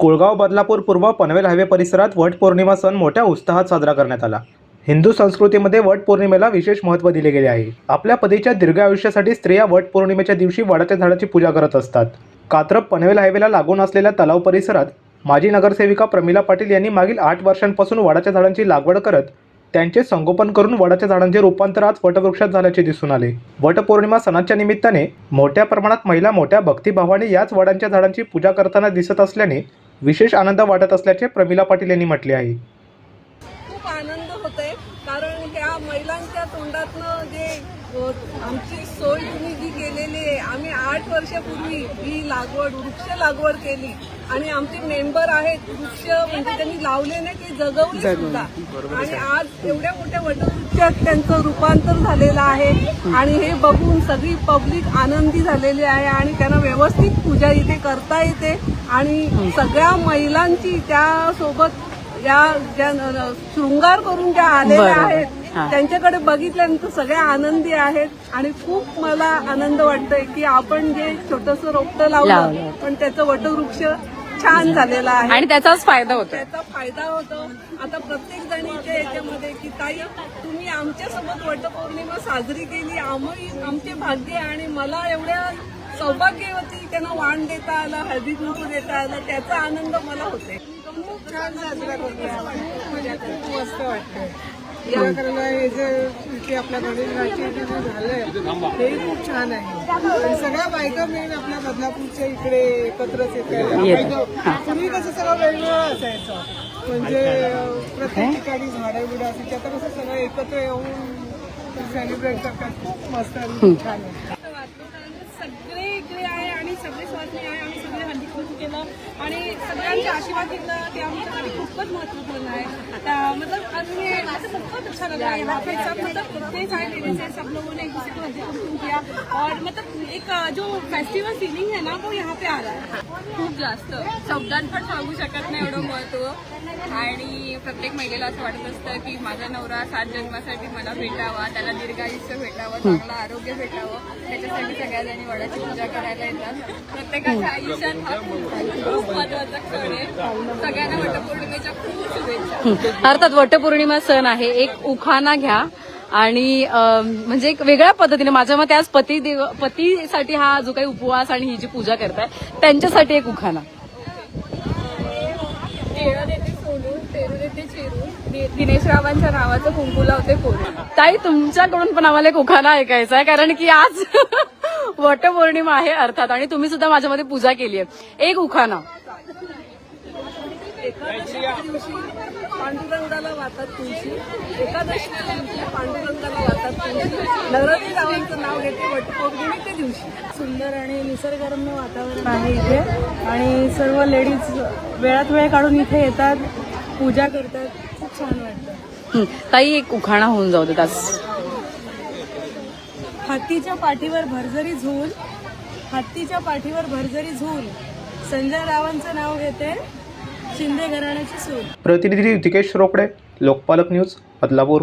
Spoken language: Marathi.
कोळगाव बदलापूर पूर्व पनवेल हायवे परिसरात वट पौर्णिमा सण मोठ्या उत्साहात साजरा करण्यात आला. हिंदू संस्कृतीमध्ये वट पौर्णिमेला विशेष महत्त्व दिले गेले आहे. आपल्या पतीच्या दीर्घ आयुष्यासाठी स्त्रिया वट पौर्णिमेच्या दिवशी वडाच्या झाडाची पूजा करत असतात. कात्रप पनवेल हायवेला लागून असलेल्या तलाव परिसरात माजी नगरसेविका प्रमिला पाटील यांनी मागील आठ वर्षांपासून वडाच्या झाडांची लागवड करत त्यांचे संगोपन करून वडाच्या झाडांचे रूपांतर आज वटवृक्षात झाल्याचे दिसून आले. वटपौर्णिमा सणाच्या निमित्ताने मोठ्या प्रमाणात महिला मोठ्या भक्तिभावाने याच वडांच्या झाडांची पूजा करताना दिसत असल्याने विशेष आनंद वाटत असल्याचे प्रमिला पाटील यांनी म्हटले आहे. खूप आनंद होतोय कारण त्या महिलांच्या तोंडातनं जे आमची सोय तुम्ही जी केलेली आहे आम्ही आठ वर्षापूर्वी ही लागवड वृक्ष लागवड केली. आणि आमचे मेंबर आहेत वृक्ष म्हणजे त्यांनी लावले नाही ते जगवले सुद्धा. आणि आज एवढ्या मोठ्या वटवृक्षात त्यांचं रूपांतर झालेलं आहे. आणि हे बघून सगळी पब्लिक आनंदी झालेली आहे आणि त्यांना व्यवस्थित पूजा इथे करता येते. आणि सगळ्या महिलांची त्यासोबत या ज्या शृंगार करून ज्या आलेल्या आहेत त्यांच्याकडे बघितल्यानंतर सगळ्या आनंदी आहेत आणि खूप मला आनंद वाटतोय की आपण जे छोटस रोपटं लावलं पण त्याचं वटवृक्ष छान झालेलं आहे. आणि त्याचाच फायदा होतो त्याचा फायदा होतो. आता प्रत्येक जणीच्या याच्यामध्ये की ताई तुम्ही आमच्यासोबत वटपौर्णिमा साजरी केली आम्ही आमचे भाग्य आणि मला एवढ्या सौभाग्यवती त्यांना वाण देता आलं हळदी कुंकू देता आलं त्याचा आनंद मला होते खूप छान साजरा खूप मस्त हे इथे आपल्या जे झालंय तेही खूप छान आहे. आणि सगळ्या बायका मिळून आपल्या बदलापूरच्या इकडे एकत्रच येत पूर्वी कसं सगळं वेगवेगळं असायचं? म्हणजे अं, प्रत्येक ठिकाणी झाडं बिडं असायची. आता कसं सगळं एकत्र येऊन सेलिब्रेट करतात. खूप मस्त छान आहे असं वाटतं कारण ऐकले आहे आणि सगळे स्वातंत्र्य आहे आणि सगळे हल्ली आणि सगळ्यांचे आशीर्वाद घेतला ते आमच्यासाठी खूपच महत्त्वपूर्ण आहे. त्या मतलब आम्ही मतलब बहुत अच्छा लगा है यहाँ पे सब मतलब इतने सारे लेडीज हैं सब लोगों ने एक दूसरे को किया. और मतलब एक जो फेस्टिवल फिलिंग है ना वो यहाँ पे आ रहा है. खूप जास्त. शब्दात पण सांगू शकत नाही एवढं महत्त्व आणि प्रत्येक महिलेला असं वाटत असतं की माझा नवरा सात जन्मासाठी मला भेटावा त्याला दीर्घायुष्य भेटावं चांगलं आरोग्य भेटावं. त्याच्यासाठी सगळ्या जणी वडाची पूजा करायला येतात. प्रत्येकाच्या आयुष्यात हा खूप महत्त्वाचा क्षण आहे. सगळ्यांना वटपौर्णिमेच्या खूप शुभेच्छा. अर्थात वटपौर्णिमा सण आहे. एक उखाणा घ्या. आणि म्हणजे एक वेगळ्या पद्धतीने माझ्या मते आज पती देव पतीसाठी हा जो काही उपवास आणि ही जी पूजा करताय त्यांच्यासाठी एक उखाणा. केळं देते सोडून पेरू देते चिरून दि- दिनेश रावांच्या नावाचं कुंकू लावते ताई तुमच्याकडून पण आम्हाला एक उखाणा ऐकायचा आहे कारण की आज वटपौर्णिमा आहे अर्थात आणि तुम्ही सुद्धा माझ्यामध्ये पूजा केली आहे. एक दिवशी पांडुरंगाला तुळशी. तुळशी रावांचं नाव घेते दिवशी. सुंदर आणि निसर्गरम्य वातावरण आहे इथे. आणि सर्व लेडीज वेळात वेळ काढून इथे येतात पूजा करतात. खूप छान वाटतं. ताई एक उखाणा होऊन जाऊ देत आज हत्तीच्या पाठीवर भरझरी झूल. हत्तीच्या पाठीवर भरझरी झूल. संजय रावांचं नाव घेते शिंदे घराण्याची सूर प्रतिनिधी ऋतिकेश रोकडे लोकपालक न्यूज बदलापूर.